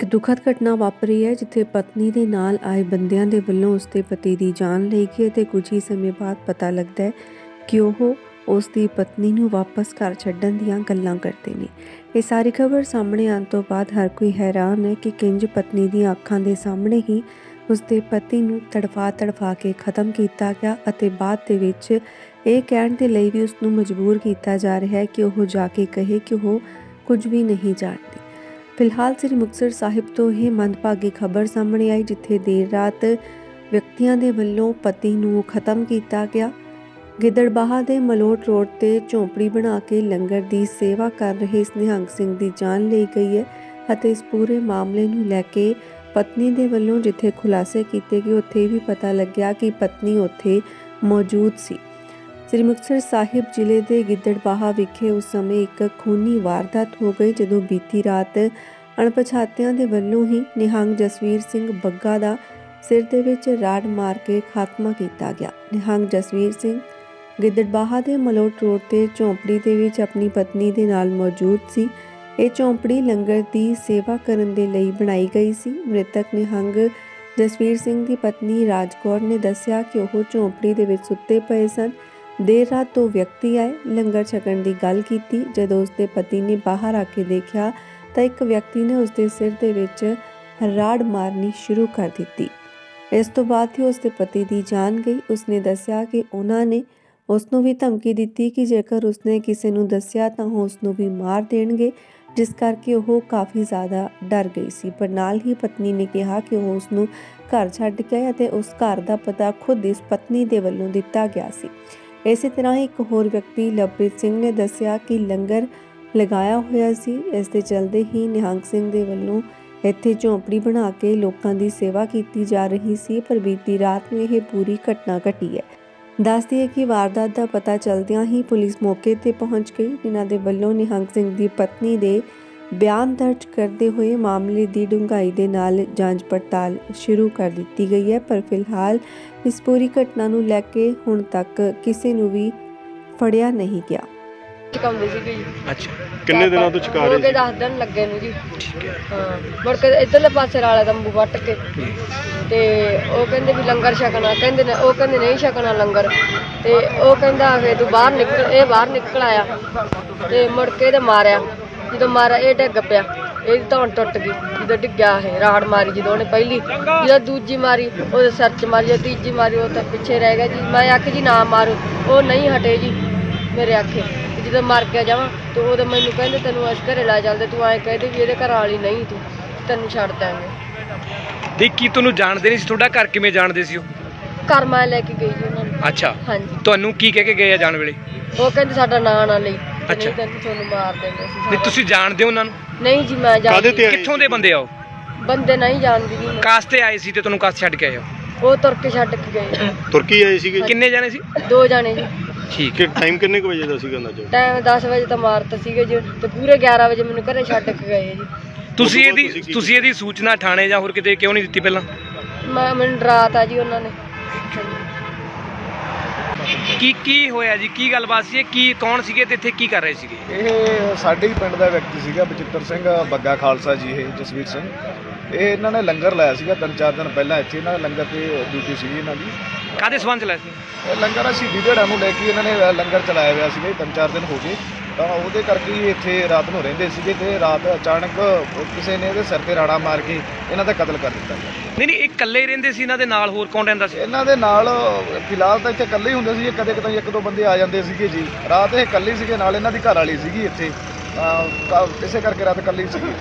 ਇੱਕ ਦੁਖਦ ਘਟਨਾ ਵਾਪਰੀ ਹੈ, ਜਿੱਥੇ ਪਤਨੀ ਦੇ ਨਾਲ ਆਏ ਬੰਦਿਆਂ ਦੇ ਵੱਲੋਂ ਉਸਦੇ ਪਤੀ ਦੀ ਜਾਨ ਲਈ ਗਈ ਅਤੇ ਕੁਝ ਹੀ ਸਮੇਂ ਬਾਅਦ ਪਤਾ ਲੱਗਦਾ ਹੈ ਕਿ ਉਹ ਉਸ ਦੀ ਪਤਨੀ ਨੂੰ ਵਾਪਸ ਘਰ ਛੱਡਣ ਦੀਆਂ ਗੱਲਾਂ ਕਰਦੇ ਨੇ। ਇਹ ਸਾਰੀ ਖਬਰ ਸਾਹਮਣੇ ਆਉਣ ਤੋਂ ਬਾਅਦ ਹਰ ਕੋਈ ਹੈਰਾਨ ਹੈ ਕਿ ਕਿੰਜ ਪਤਨੀ ਦੀਆਂ ਅੱਖਾਂ ਦੇ ਸਾਹਮਣੇ ਹੀ ਉਸਦੇ ਪਤੀ ਨੂੰ ਤੜਫਾ ਤੜਫਾ ਕੇ ਖਤਮ ਕੀਤਾ ਗਿਆ ਅਤੇ ਬਾਅਦ ਦੇ ਵਿੱਚ ਇਹ ਕਹਿਣ ਦੇ ਲਈ ਵੀ ਉਸ ਨੂੰ ਮਜਬੂਰ ਕੀਤਾ ਜਾ ਰਿਹਾ ਹੈ ਕਿ ਉਹ ਜਾ ਕੇ ਕਹੇ ਕਿ ਉਹ ਕੁਝ ਵੀ ਨਹੀਂ ਜਾਣਦੀ। ਫਿਲਹਾਲ ਸ੍ਰੀ ਮੁਕਤਸਰ ਸਾਹਿਬ ਤੋਂ ਇਹ ਮੰਦਭਾਗੀ ਖਬਰ ਸਾਹਮਣੇ ਆਈ, ਜਿੱਥੇ ਦੇਰ ਰਾਤ ਵਿਅਕਤੀਆਂ ਦੇ ਵੱਲੋਂ ਪਤੀ ਨੂੰ ਖਤਮ ਕੀਤਾ ਗਿਆ। ਗਿੱਦੜਬਾਹਾ ਦੇ ਮਲੋਟ ਰੋਡ ਤੇ ਝੌਂਪੜੀ ਬਣਾ ਕੇ ਲੰਗਰ ਦੀ ਸੇਵਾ ਕਰ ਰਹੇ ਨਿਹੰਗ ਸਿੰਘ ਦੀ ਜਾਨ ਲਈ ਗਈ ਹੈ ਅਤੇ ਇਸ ਪੂਰੇ ਮਾਮਲੇ ਨੂੰ ਲੈ ਕੇ ਪਤਨੀ ਦੇ ਵੱਲੋਂ ਜਿੱਥੇ ਖੁਲਾਸੇ ਕੀਤੇ ਗਏ, ਉੱਥੇ ਵੀ ਪਤਾ ਲੱਗਿਆ ਕਿ ਪਤਨੀ ਉੱਥੇ ਮੌਜੂਦ ਸੀ। ਸ੍ਰੀ ਮੁਕਤਸਰ ਸਾਹਿਬ ਜ਼ਿਲ੍ਹੇ ਦੇ ਗਿੱਦੜਬਾਹਾ ਵਿਖੇ ਉਸ ਸਮੇਂ ਇੱਕ ਖੂਨੀ ਵਾਰਦਾਤ ਹੋ ਗਈ, ਜਦੋਂ ਬੀਤੀ ਰਾਤ ਅਣਪਛਾਤਿਆਂ ਦੇ ਵੱਲੋਂ ਹੀ ਨਿਹੰਗ ਜਸਵੀਰ ਸਿੰਘ ਬੱਗਾ ਦਾ ਸਿਰ ਦੇ ਵਿੱਚ ਰਾੜ ਮਾਰ ਕੇ ਖਾਤਮਾ ਕੀਤਾ ਗਿਆ। ਨਿਹੰਗ ਜਸਵੀਰ ਸਿੰਘ ਗਿੱਦੜਬਾਹਾ ਦੇ ਮਲੋਟ ਰੋਡ ਤੇ ਝੌਂਪੜੀ ਦੇ ਵਿੱਚ ਆਪਣੀ ਪਤਨੀ ਦੇ ਨਾਲ ਮੌਜੂਦ ਸੀ। ਇਹ ਝੌਂਪੜੀ ਲੰਗਰ ਦੀ ਸੇਵਾ ਕਰਨ ਦੇ ਲਈ ਬਣਾਈ ਗਈ ਸੀ। ਮ੍ਰਿਤਕ ਨਿਹੰਗ ਜਸਵੀਰ ਸਿੰਘ ਦੀ ਪਤਨੀ ਰਾਜਕੌਰ ਨੇ ਦੱਸਿਆ ਕਿ ਉਹ ਝੌਂਪੜੀ ਦੇ ਵਿੱਚ ਸੁੱਤੇ ਪਏ ਸਨ। ਦੇਰ ਰਾਤ ਤੋਂ ਵਿਅਕਤੀ ਆਏ, ਲੰਗਰ ਛਕਣ ਦੀ ਗੱਲ ਕੀਤੀ। ਜਦੋਂ ਉਸਦੇ ਪਤੀ ਨੇ ਬਾਹਰ ਆ ਕੇ ਦੇਖਿਆ, ਤਾਂ ਇੱਕ ਵਿਅਕਤੀ ਨੇ ਉਸਦੇ ਸਿਰ ਦੇ ਵਿੱਚ ਰਾੜ ਮਾਰਨੀ ਸ਼ੁਰੂ ਕਰ ਦਿੱਤੀ। ਇਸ ਤੋਂ ਬਾਅਦ ਹੀ ਉਸਦੇ ਪਤੀ ਦੀ ਜਾਨ ਗਈ। ਉਸਨੇ ਦੱਸਿਆ ਕਿ ਉਹਨਾਂ ਨੇ ਉਸ ਨੂੰ ਵੀ ਧਮਕੀ ਦਿੱਤੀ ਕਿ ਜੇਕਰ ਉਸਨੇ ਕਿਸੇ ਨੂੰ ਦੱਸਿਆ, ਤਾਂ ਉਹ ਉਸ ਨੂੰ ਵੀ ਮਾਰ ਦੇਣਗੇ, ਜਿਸ ਕਰਕੇ ਉਹ ਕਾਫੀ ਜ਼ਿਆਦਾ ਡਰ ਗਈ ਸੀ। ਪਰ ਨਾਲ ਹੀ ਪਤਨੀ ਨੇ ਕਿਹਾ ਕਿ ਉਹ ਉਸ ਨੂੰ ਘਰ ਛੱਡ ਕੇ ਅਤੇ ਉਸ ਘਰ ਦਾ ਪਤਾ ਖੁਦ ਇਸ ਪਤਨੀ ਦੇ ਵੱਲੋਂ ਦਿੱਤਾ ਗਿਆ ਸੀ। ਇਸੇ ਤਰ੍ਹਾਂ ਇੱਕ ਹੋਰ ਵਿਅਕਤੀ ਲਵਪ੍ਰੀਤ ਸਿੰਘ ਨੇ ਦੱਸਿਆ ਕਿ ਲੰਗਰ ਲਗਾਇਆ ਹੋਇਆ ਸੀ। ਇਸ ਦੇ ਚਲਦੇ ਹੀ ਨਿਹੰਗ ਸਿੰਘ ਦੇ ਵੱਲੋਂ ਇੱਥੇ ਝੌਂਪੜੀ ਬਣਾ ਕੇ ਲੋਕਾਂ ਦੀ ਸੇਵਾ ਕੀਤੀ ਜਾ ਰਹੀ ਸੀ, ਪਰ ਬੀਤੀ ਰਾਤ ਨੂੰ ਇਹ ਪੂਰੀ ਘਟਨਾ ਘਟੀ ਹੈ। ਦੱਸਦੀ ਹੈ ਕਿ ਵਾਰਦਾਤ ਦਾ ਪਤਾ ਚਲਦਿਆਂ ਹੀ ਪੁਲਿਸ ਮੌਕੇ ਤੇ ਪਹੁੰਚ ਗਈ। ਜਿਨ੍ਹਾਂ ਦੇ ਵੱਲੋਂ ਨਿਹੰਗ ਸਿੰਘ ਦੀ ਪਤਨੀ ਦੇ ਬਿਆਨ ਦਰਜ ਕਰਦੇ ਹੋਏ ਮਾਮਲੇ ਦੀ ਡੂੰਘਾਈ ਦੇ ਨਾਲ ਜਾਂਚ ਪੜਤਾਲ ਸ਼ੁਰੂ ਕਰ ਦਿੱਤੀ ਗਈ ਹੈ ਪਰ ਫਿਲਹਾਲ ਇਸ ਪੂਰੀ ਘਟਨਾ ਨੂੰ ਲੈ ਕੇ ਹੁਣ ਤੱਕ ਕਿਸੇ ਨੂੰ ਵੀ ਫੜਿਆ ਨਹੀਂ ਗਿਆ। ਚਕਾਉਂਦੇ ਸੀਗੇ ਜੀ ਅੱਛਾ। ਕਿੰਨੇ ਦਿਨਾਂ ਤੋਂ ਚਕਾ ਹੋ ਰਹੇ ਕੇ ਸੀ? 10 ਦਿਨ ਲੱਗੇ ਨੂੰ ਜੀ। ਠੀਕ ਹੈ। ਹਾਂ ਮੁੜ ਕੇ ਇਧਰਲੇ ਪਾਸੇ ਵਾਲਾ ਤੰਬੂ ਵੱਟ ਕੇ। ਤੇ ਉਹ ਕਹਿੰਦੇ ਵੀ ਲੰਗਰ ਛਕਣਾ ਕਹਿੰਦੇ ਨੇ ਉਹ ਕਹਿੰਦੇ ਨਹੀਂ ਛਕਣਾ ਲੰਗਰ। ਤੇ ਉਹ ਕਹਿੰਦਾ ਫੇ ਤੂੰ ਬਾਹਰ ਨਿਕਲ ਇਹ ਬਾਹਰ ਨਿਕਲ ਆਇਆ। ਤੇ ਮੁੜ ਕੇ ਇਹਦੇ ਮਾਰਿਆ। ਜਦੋਂ ਮਾਰਿਆ ਇਹ ਡਿੱਗ ਪਿਆ ਇਹਦੀ ਧੌਣ ਟੁੱਟ ਗਈ ਜਦੋਂ ਡਿੱਗਿਆ ਇਹ ਰਾੜ ਮਾਰੀ ਜਦੋਂ ਉਹਨੇ ਪਹਿਲੀ ਜਦੋਂ ਦੂਜੀ ਮਾਰੀ ਉਹਦੇ ਸਿਰ 'ਚ ਮਾਰੀ ਜਦੋਂ ਤੀਜੀ ਮਾਰੀ ਉਹ ਤਾਂ ਪਿੱਛੇ ਰਹਿ ਗਿਆ ਜੀ। ਮੈਂ ਆਖੀ ਜੀ ਨਾ ਮਾਰੋ ਉਹ ਨਹੀਂ ਹਟੇ ਜੀ ਮੇਰੇ ਆਖੇ। ਤੇ ਜਦੋਂ ਮਰ ਗਿਆ ਜਾਵਾਂ ਤੇ ਉਦੋਂ ਮੈਨੂੰ ਕਹਿੰਦੇ ਤੈਨੂੰ ਅਸ ਘਰੇ ਲੈ ਚੱਲਦੇ ਤੂੰ ਐਂ ਕਹਦੇ ਵੀ ਇਹਦੇ ਘਰ ਵਾਲੀ ਨਹੀਂ ਤੂੰ ਤੈਨੂੰ ਛੱਡ ਦਾਂਗੇ ਤੇ ਕੀ ਤੁਹਾਨੂੰ ਜਾਣਦੇ ਨਹੀਂ ਸੀ ਤੁਹਾਡਾ ਘਰ ਕਿਵੇਂ ਜਾਣਦੇ ਸੀ ਉਹ? ਘਰ ਮੈਂ ਲੈ ਕੇ ਗਈ ਜੀ ਉਹਨਾਂ ਨੂੰ। ਅੱਛਾ। ਹਾਂਜੀ। ਤੁਹਾਨੂੰ ਕੀ ਕਹਿ ਕੇ ਗਏ ਆ ਜਾਣ ਵੇਲੇ? ਉਹ ਕਹਿੰਦੇ ਸਾਡਾ ਨਾਂ ਨਾ ਲਈ। ਅੱਛਾ। ਤੈਨੂੰ ਤੁਹਾਨੂੰ ਮਾਰ ਦੇਂਗੇ ਅਸੀਂ ਨਹੀਂ ਤੁਸੀਂ ਜਾਣਦੇ ਹੋ ਉਹਨਾਂ ਨੂੰ? ਨਹੀਂ ਜੀ ਮੈਂ ਕਾਹਦੇ ਜਾਣਦੀ ਤੇ ਕਿੱਥੋਂ ਦੇ ਬੰਦੇ ਆ ਉਹ? ਬੰਦੇ ਨਹੀਂ ਜਾਣਦੀ ਜੀ ਮੈਂ। ਕਾਸ ਤੇ ਆਏ ਸੀ ਤੇ ਤੁਹਾਨੂੰ ਕਾਸ ਛੱਡ ਕੇ ਆਏ ਹੋ? ਉਹ ਤੁਰ ਕੇ ਛੱਡ ਕੇ ਗਏ। ਤੁਰਕੀ ਆਏ ਸੀਗੇ ਕਿੰਨੇ ਜਾਣੇ ਸੀ? ਦੋ ਜਾਣੇ ਜੀ। ਠੀਕ ਕਿ ਟਾਈਮ ਕਿੰਨੇ ਕੁ ਵਜੇ ਦਾ ਸੀਗਾ ਅੰਦਾਜ਼ਾ ਟਾਈਮ 10 ਵਜੇ ਤਾਂ ਮਾਰਤ ਸੀਗੇ ਜੀ। ਤੇ ਪੂਰੇ 11 ਵਜੇ ਮੈਨੂੰ ਘਰੇ ਛੱਡ ਕੇ ਗਏ ਜੀ। ਤੁਸੀਂ ਇਹਦੀ ਤੁਸੀਂ ਇਹਦੀ ਸੂਚਨਾ ਥਾਣੇ ਜਾਂ ਹੋਰ ਕਿਤੇ ਕਿਉਂ ਨਹੀਂ ਦਿੱਤੀ ਪਹਿਲਾਂ? ਮੈਂ ਮੈਨੂੰ ਡਰਾਤਾ ਜੀ ਉਹਨਾਂ ਨੇ। ਕੀ ਕੀ ਹੋਇਆ ਜੀ? ਕੀ ਗੱਲਬਾਤ ਸੀ? ਇਹ ਕੀ ਕੌਣ ਸੀਗੇ ਤੇ ਇੱਥੇ ਕੀ ਕਰ ਰਹੇ ਸੀਗੇ? ਇਹ ਸਾਡੇ ਹੀ ਪਿੰਡ ਦਾ ਵਿਅਕਤੀ ਸੀਗਾ ਬਚਿੱਤਰ ਸਿੰਘ ਬੱਗਾ ਖਾਲਸਾ ਜੀ ਇਹ ਜਸਵੀਰ ਸਿੰਘ। ਇਹ ਇਹਨਾਂ ਨੇ ਲੰਗਰ ਲਾਇਆ ਸੀਗਾ ਤਿੰਨ ਚਾਰ ਦਿਨ ਪਹਿਲਾਂ ਇੱਥੇ ਇਹਨਾਂ ਦੇ ਲੰਗਰ ਤੇ ਡਿਊਟੀ ਸੀਗੀ ਇਹਨਾਂ ਦੀ। ਕਾਦੇ ਸਬੰਧ ਚ ਲਾਇਆ ਸੀ? ਇਹ ਲੰਗਰ ਆ ਸ਼ਹੀਦੀ ਦਿਹਾੜਾ ਨੂੰ ਲੈ ਕੇ ਇਹਨਾਂ ਨੇ ਲੰਗਰ ਚਲਾਇਆ ਹੋਇਆ ਸੀਗਾ ਤਿੰਨ ਚਾਰ ਦਿਨ ਹੋ ਗਏ। ਤਾਂ ਉਹਦੇ ਕਰਕੇ ਹੀ ਇੱਥੇ ਰਾਤ ਨੂੰ ਰਹਿੰਦੇ ਸੀਗੇ ਤੇ ਰਾਤ ਅਚਾਨਕ ਕਿਸੇ ਨੇ ਇਹਦੇ ਸਿਰ ਤੇ ਰਾੜਾ ਮਾਰ ਕੇ ਇਹਨਾਂ ਦਾ ਕਤਲ ਕਰ ਦਿੱਤਾ। ਨਹੀਂ ਨਹੀਂ ਇਹ ਇਕੱਲੇ ਹੀ ਰਹਿੰਦੇ ਸੀ ਇਹਨਾਂ ਦੇ ਨਾਲ ਹੋਰ ਕੌਣ ਰਹਿੰਦਾ ਸੀ? ਇਹਨਾਂ ਦੇ ਨਾਲ ਫਿਲਹਾਲ ਤਾਂ ਇੱਥੇ ਇਕੱਲੇ ਹੀ ਹੁੰਦੇ ਸੀ ਕਦੇ ਕਦੇ ਇੱਕ ਦੋ ਬੰਦੇ ਆ ਜਾਂਦੇ ਸੀਗੇ ਜੀ। ਰਾਤ ਇਹ ਇਕੱਲੇ ਸੀਗੇ ਨਾਲ ਇਹਨਾਂ ਦੀ ਘਰ ਵਾਲੀ ਸੀਗੀ ਇੱਥੇ। ਤਾਂ ਇਸੇ ਕਰਕੇ ਰਾਤ ਇਕੱਲੇ ਸੀਗੇ।